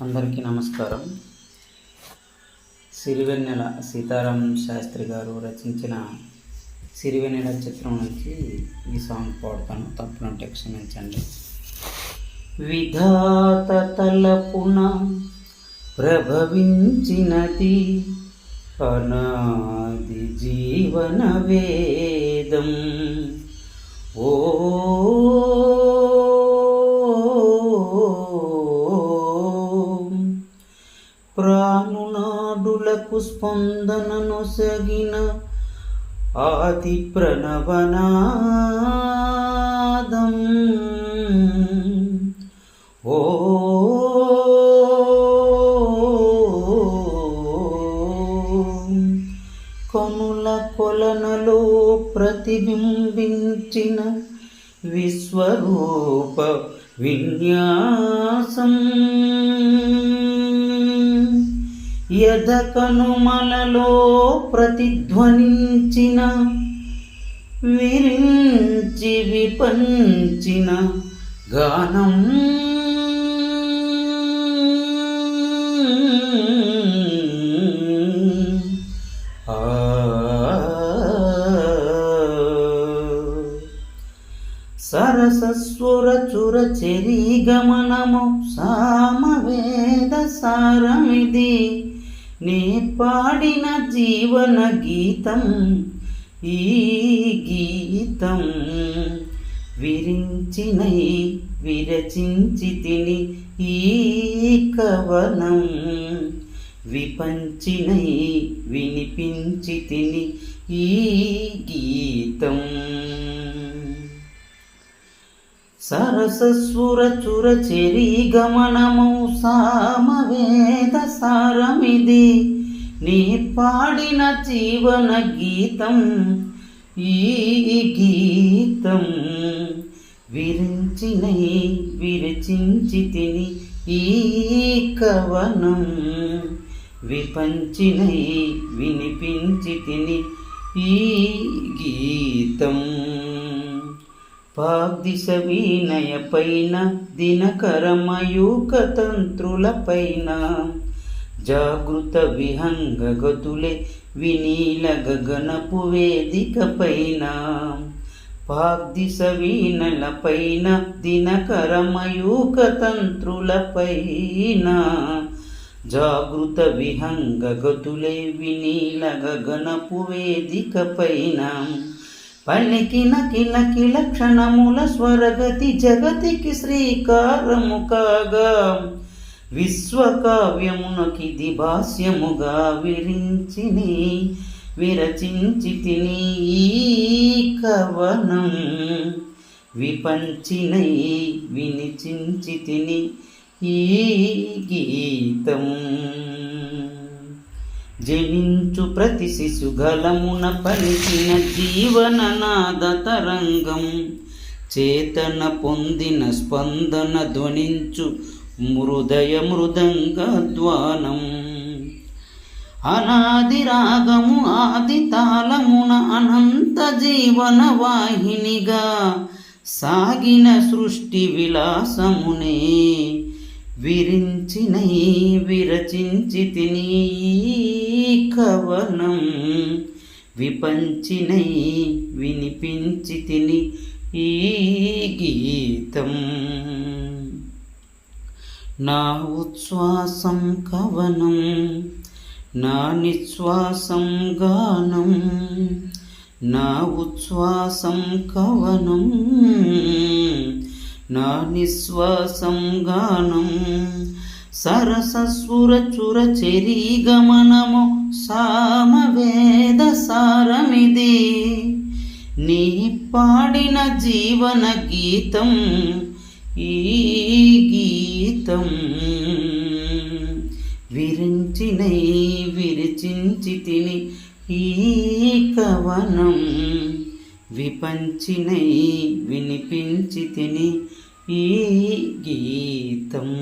అందరికీ నమస్కారం. సిరివెన్నెల సీతారాం శాస్త్రి గారు రచించిన సిరివెన్నెల చిత్రం నుంచి ఈ సాంగ్ పాడుతాను. తప్పునంటే క్షమించండి. విధాత తలపున ప్రభవించినది అనాది జీవన వేదం. ఓ ప్రాణునాడులకు స్పందనను సగిన ఆది ప్రణవనాదం. ఓ కనుల కొలనలో ప్రతిబింబించిన విశ్వరూప విన్యాసం. యథ కనుమలలో ప్రతిధ్వనించిన విరించి విపంచిన గానం. ఆ. సరసస్వర గమనము సామవేద సారమిది. నీ పాడిన జీవన గీతం ఈ గీతం విరించినై విరచించి తిని ఈ కవనం విపంచినై వినిపించి తిని ఈ గీతం. సరసస్వరచుర చెరి గమనము సామవేద సారమిది. నీ పాడిన జీవన గీతం ఈ గీతం విరించినై విరచించి తిని ఈ కవనం విపంచినై వినిపించి తిని ఈ గీతం. వాగ్దిశ వీణయ పైన దినకరమయూక తంత్రుల పైన జాగృత విహంగ గతులే వినీల గగనపు వేదిక పైన వాగ్దిశ వీణల పైన దినకరమయూక తంత్రుల పైన జాగృత విహంగ గతులే వినీల గగనపు వేదిక పైన పలికిన కిల లక్షణముల క్షణముల స్వరగతి జగతికి శ్రీకారము కాగా. విశ్వకావ్యమునకిది భాష్యముగా విరించిని విరచించి తిని కవనం. విపంచినై వినిచించి తిని ఈ గీతం. జనించు ప్రతి శిశుగలమున పలికిన జీవననాద తరంగం. చేతన పొందిన స్పందన ధ్వనించు మృదయ మృదంగ ద్వానం అనాది రాగము ఆది తాళమున అనంత జీవన వాహినిగా సాగిన సృష్టి విలాసమునే. విరించినై విరచించి తినీ కవనం విపంచినై వినిపించి తిని ఈ గీతం. నా ఉచ్ఛ్వాసం కవనం నా నిశ్వాసం గానం నా ఉచ్ఛ్వాసం కవనం నా నిశ్వాసం గానం సరసస్వర చుర గమనము సామవేద సారమిది. నీ పాడిన జీవన గీతం ఈ గీతం. విరించినై విరిచించి తిని ఈ కవనం. విపంచినై వినిపించి తిని ఈ గీతం.